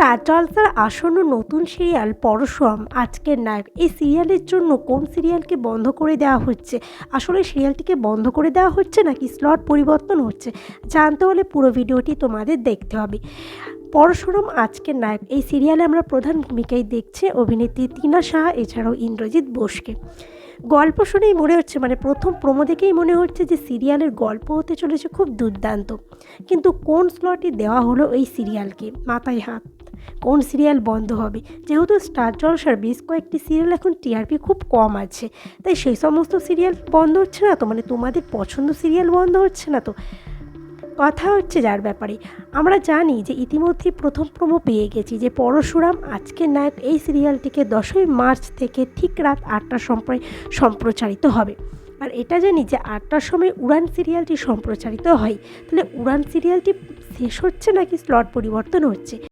Star জলসার আসন্ন নতুন সিরিয়াল পরশুরাম আজকের নায়ক। এই সিরিয়ালের জন্য কোন সিরিয়ালকে বন্ধ করে দেওয়া হচ্ছে? আসলে সিরিয়ালটিকে বন্ধ করে দেওয়া হচ্ছে নাকি স্লট পরিবর্তন হচ্ছে? জানতে হলে পুরো ভিডিওটি তোমাদের দেখতে হবে। পরশুরাম আজকের নায়ক। এই সিরিয়ালে আমরা প্রধান ভূমিকায় দেখছি অভিনেত্রী টিনা সাহা, এছাড়াও ইন্দ্রজিৎ বোসকে। গল্প শুনেই মনে হচ্ছে মানে প্রথম প্রোমো দেখেই মনে হচ্ছে যে সিরিয়ালের গল্প হতে চলেছে খুব দুর্দান্ত। কিন্তু কোন স্লটে দেওয়া হলো এই সিরিয়ালকে? মাথায় হাত। কোন সিরিয়াল বন্ধ হবে। যেহেতু স্টার জলসার বেশ কয়েকটি সিরিয়াল এখন টিআরপি খুব কম আছে। তাই সেই সমস্ত সিরিয়াল বন্ধ হচ্ছে না তো? মানে তোমাদের পছন্দ সিরিয়াল বন্ধ হচ্ছে না তো? কথা হচ্ছে যার ব্যাপারে। আমরা জানি যে ইতিমধ্যেই প্রথম প্রোমো পেয়ে গেছি যে পরশুরাম আজকের নায়ক এই সিরিয়ালটিকে দশই মার্চ থেকে ঠিক রাত আটটার সময় সম্প্রচারিত হবে। আর এটা জানি যে আটটার সময় উড়ান সিরিয়ালটি সম্প্রচারিত হয়। তাহলে উড়ান সিরিয়ালটি শেষ হচ্ছে নাকি স্লট পরিবর্তন হচ্ছে?